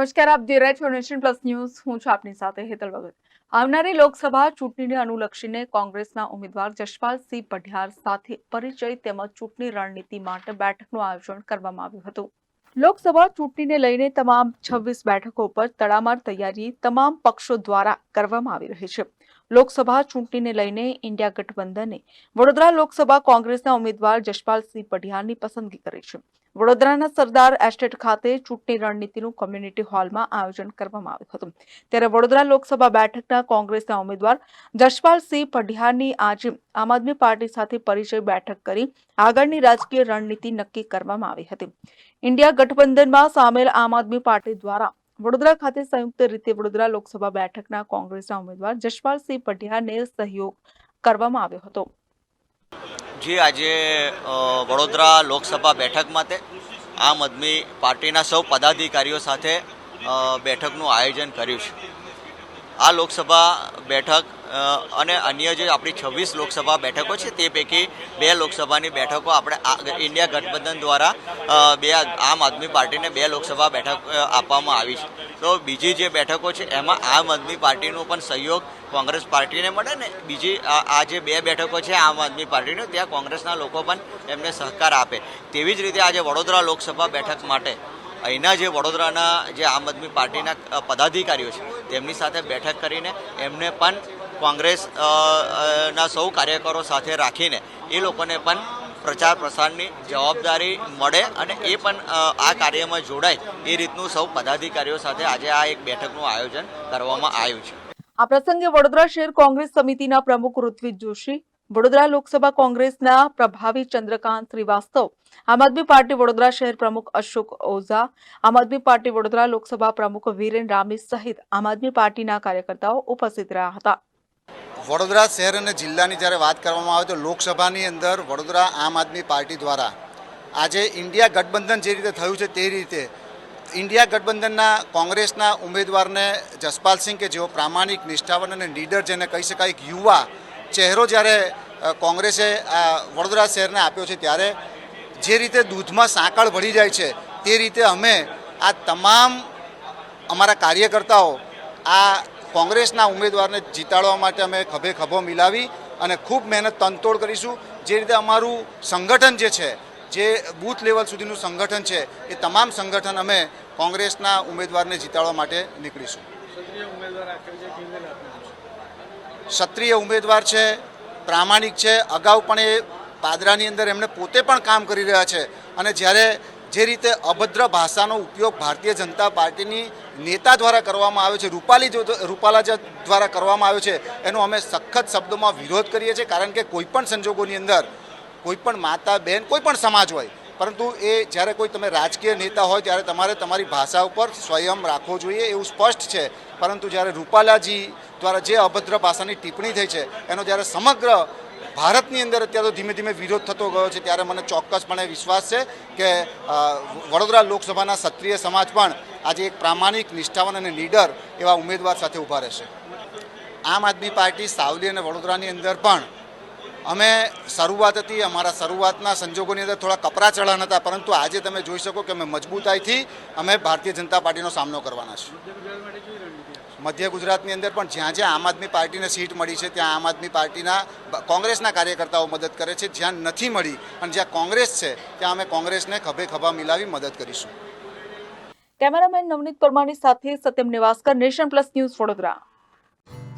નમસ્કાર, આપ જોઈ ફાઉન્ડેશન પ્લસ ન્યૂઝ હું છું આપની સાથે હેતલ ભગત. આવનારી લોકસભા ચૂંટણીને અનુલક્ષીને કોંગ્રેસના ઉમેદવાર જશપાલસિંહ પઢિયાર સાથે પરિચય તેમજ ચૂંટણી રણનીતિ માટે બેઠકનું આયોજન કરવામાં આવ્યું હતું. લોકસભા ચૂંટણીને લઈને તમામ છવ્વીસ બેઠકો પર તડામાર તૈયારી તમામ પક્ષો દ્વારા કરવામાં આવી રહી છે. લોકસભા ચૂંટણીને લઈને ઇન્ડિયા ગઠબંધને વડોદરા લોકસભા કોંગ્રેસના ઉમેદવાર જશપાલસિંહ પઢિયારની પસંદગી કરી છે. વડોદરાના સરદાર એસ્ટેટ ખાતે ચૂંટણી રણનીતિનું કોમ્યુનિટી હોલમાં આયોજન કરવામાં આવ્યું હતું. ત્યારે વડોદરા લોકસભા બેઠકના કોંગ્રેસના ઉમેદવાર જશપાલસિંહ પઢિયારની આજે આમ આદમી પાર્ટી સાથે પરિચય બેઠક કરી આગળની રાજકીય રણનીતિ નક્કી કરવામાં આવી હતી. ઇન્ડિયા ગઠબંધનમાં સામેલ આમ આદમી પાર્ટી દ્વારા વડોદરા ખાતે સંયુક્ત રીતે વડોદરા લોકસભા બેઠકના કોંગ્રેસના ઉમેદવાર જશપાલસિંહ પઢિયાને સહયોગ કરવામાં આવ્યો હતો. જે, આજે વડોદરા લોકસભા બેઠક માટે આમ આદમી પાર્ટીના સૌ પદાધિકારીઓ સાથે બેઠકનું આયોજન કર્યું છે. આ લોકસભા બેઠક અને અન્ય જે આપણી છવ્વીસ લોકસભા બેઠકો છે, તે પૈકી બે લોકસભાની બેઠકો આપણે ઇન્ડિયા ગઠબંધન દ્વારા બે આમ આદમી પાર્ટીને બે લોકસભા બેઠક આપવામાં આવી છે. તો બીજી જે બેઠકો છે, એમાં આમ આદમી પાર્ટીનો પણ સહયોગ કોંગ્રેસ પાર્ટીને મળે ને બીજી આ જે બે બેઠકો છે, આમ આદમી પાર્ટીનો, ત્યાં કોંગ્રેસના લોકો પણ એમને સહકાર આપે. તેવી જ રીતે આજે વડોદરા લોકસભા બેઠક માટે, અહીંના જે વડોદરાના જે આમ આદમી પાર્ટીના પદાધિકારીઓ છે, તેમની સાથે બેઠક કરીને એમને પણ કોંગ્રેસ ના સૌ કાર્યકરો સાથે રાખીને એ લોકોને પણ પ્રચાર પ્રસારની જવાબદારી મળે અને એ પણ આ કાર્યમાં જોડાય એ રીતનું સૌ પદાધિકારીઓ સાથે આજે આ એક બેઠકનું આયોજન કરવામાં આવ્યું છે. આ પ્રસંગે વડોદરા શહેર કોંગ્રેસ સમિતિના પ્રમુખ ઋત્વિજ જોશી, વડોદરા લોકસભા કોંગ્રેસના પ્રભાવી ચંદ્રકાંત શ્રીવાસ્તવ, આમ આદમી પાર્ટી વડોદરા શહેર પ્રમુખ અશોક ઓઝા, આમ આદમી પાર્ટી વડોદરા લોકસભા પ્રમુખ વીરેન રામી સહિત આમ આદમી પાર્ટીના કાર્યકર્તાઓ ઉપસ્થિત રહ્યા હતા. વડોદરા શહેર અને જિલ્લાની જ્યારે વાત કરવામાં આવે તો લોકસભાની અંદર વડોદરા આમ આદમી પાર્ટી દ્વારા આજે ઇન્ડિયા ગઠબંધન જે રીતે થયું છે તે રીતે ઇન્ડિયા ગઠબંધનના કોંગ્રેસના ઉમેદવારને જસપાલસિંહ કે જેઓ પ્રામાણિક, નિષ્ઠાવાન અને નીડર જેને કહી શકાય એક યુવા ચહેરો જ્યારે કોંગ્રેસે વડોદરા શહેરને આપ્યો છે ત્યારે જે રીતે દૂધમાં સાંકળ ભળી જાય છે તે રીતે અમે આ તમામ અમારા કાર્યકર્તાઓ આ કોંગ્રેસના ઉમેદવારને જીતાડવા માટે અમે ખભે ખભો મિલાવી અને ખૂબ મહેનત તનતોડ કરીશું. જે રીતે અમારું સંગઠન જે છે જે બૂથ લેવલ સુધીનું સંગઠન છે એ તમામ સંગઠન અમે કોંગ્રેસના ઉમેદવારને જીતાડવા માટે નીકળીશું. ક્ષત્રિય ઉમેદવાર છે પ્રામાણિક છે અગાઉ પણ એ પાદરાની અંદર એમણે પોતે પણ કામ કરી રહ્યા છે. અને જ્યારે જે રીતે અભદ્ર ભાષાનો ઉપયોગ ભારતીય જનતા પાર્ટીની નેતા દ્વારા કરવામાં આવ્યો છે, રૂપાલી રૂપાલા દ્વારા કરવામાં આવ્યો છે, એનો અમે સખત શબ્દોમાં વિરોધ કરીએ છીએ, કારણ કે કોઈ પણ સંજોગોની અંદર કોઈ પણ માતા બહેન કોઈ પણ સમાજ હોય, પરંતુ એ જ્યારે કોઈ તમે રાજકીય નેતા હોય, ત્યારે તમારે તમારી ભાષા ઉપર સ્વયં રાખવો જોઈએ એવું સ્પષ્ટ છે. પરંતુ જ્યારે રૂપાલાજી દ્વારા જે અભદ્ર ભાષાની ટિપ્પણી થઈ છે, એનો જ્યારે સમગ્ર ભારતની અંદર અત્યારે ધીમે ધીમે વિરોધ થતો ગયો છે. ત્યારે મને ચોક્કસપણે વિશ્વાસ છે કે વડોદરા લોકસભાના ક્ષત્રિય સમાજ પણ આજે એક પ્રામાણિક, નિષ્ઠાવાન અને નીડર એવા ઉમેદવાર સાથે ઊભા રહેશે. આમ આદમી પાર્ટી સાવલી અને વડોદરાની અંદર પણ અમે શરૂઆત હતી, અમારા શરૂઆતના સંજોગોની અંદર થોડા કપરા ચઢાણ હતા, પરંતુ આજે તમે જોઈ શકો કે અમે મજબૂતાઈથી અમે ભારતીય જનતા પાર્ટીનો સામનો કરવાના છીએ. મધ્ય ગુજરાતની અંદર પણ જ્યાં જ્યાં આમ આદમી પાર્ટીને સીટ મળી છે ત્યાં આમ આદમી પાર્ટીના કોંગ્રેસના કાર્યકર્તાઓ મદદ કરે છે. જ્યાં નથી મળી અને જ્યાં કોંગ્રેસ છે ત્યાં અમે કોંગ્રેસને ખભે ખભા મિલાવી મદદ કરીશું. કેમેરામેન નવનીત પરમારની સાથે Satyam Nivaskar nation plus news Vadodara.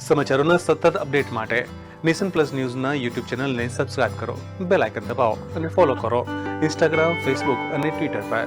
સમાચારોના સતત અપડેટ માટે નેશન પ્લસ ન્યૂઝના યુટ્યુબ ચેનલને સબસ્ક્રાઇબ કરો બેલ આઇકન દબાવો અને ફોલો કરો ઇન્સ્ટાગ્રામ ફેસબુક અને ટ્વિટર પર.